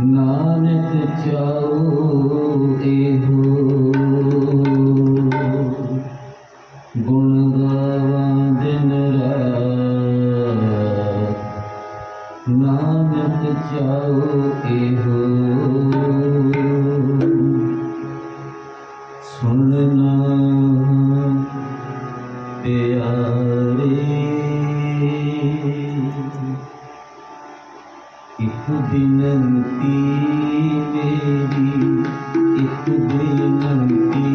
ਨਾਨਕ ਚਾਉ ਇਹੋ। ਗੁਣ ਗਾਵਾਂ ਦਿਨ ਰਾਤ ਨਾਨਕ ਚਾਉ ਇਹੋ। ਸੁਣਨਾ ਪਿਆਰੀ। ਇੱਕ ਬਿਨੰਤੀ ਮੇਰੀ ਇੱਕ ਬਿਨੰਤੀ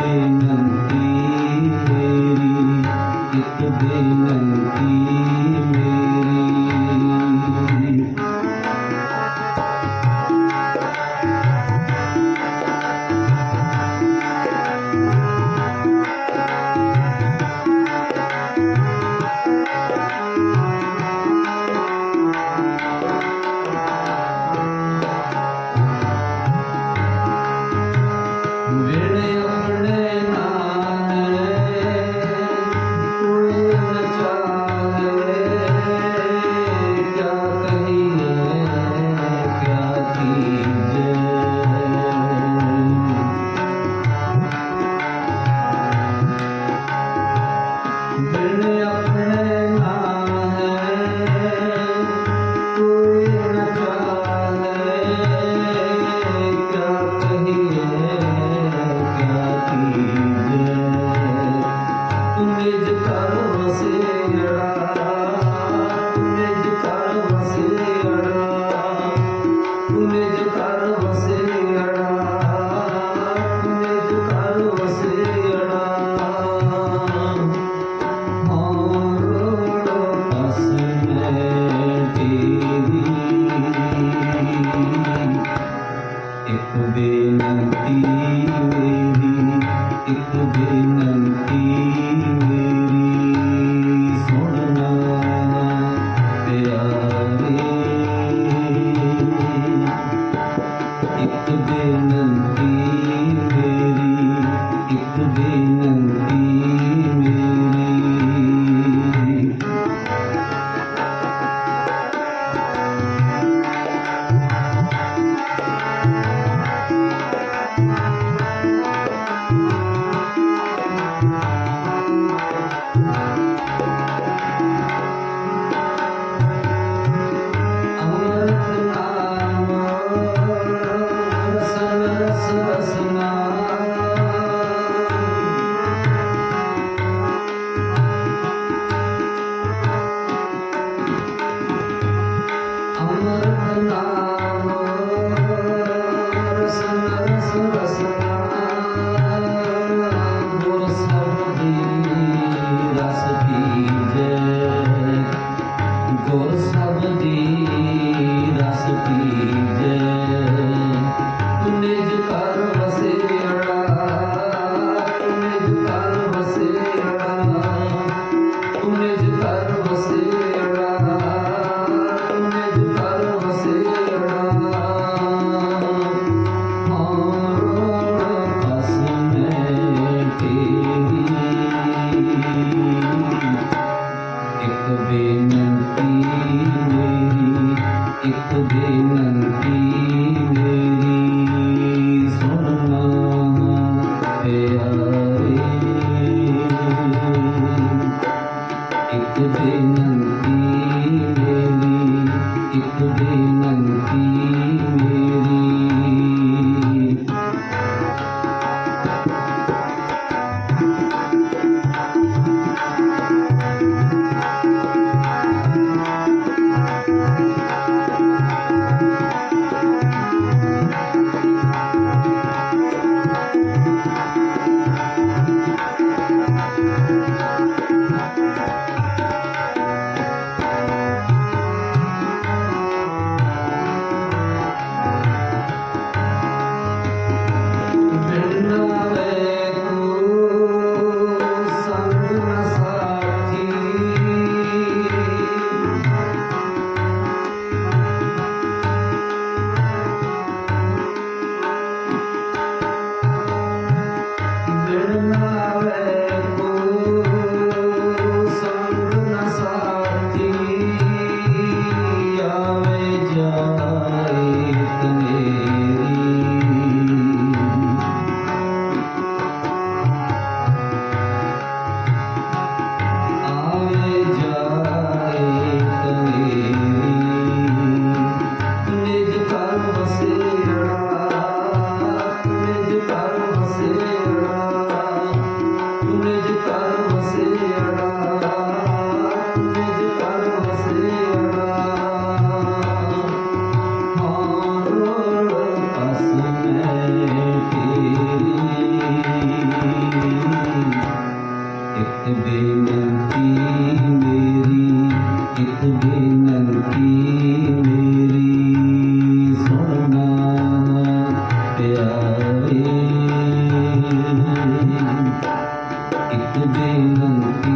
ਬੇਨੰਤੀ ਮੇਰੀ ਇੱਕ ਬੇਨੰਤੀ mm-hmm. love. day.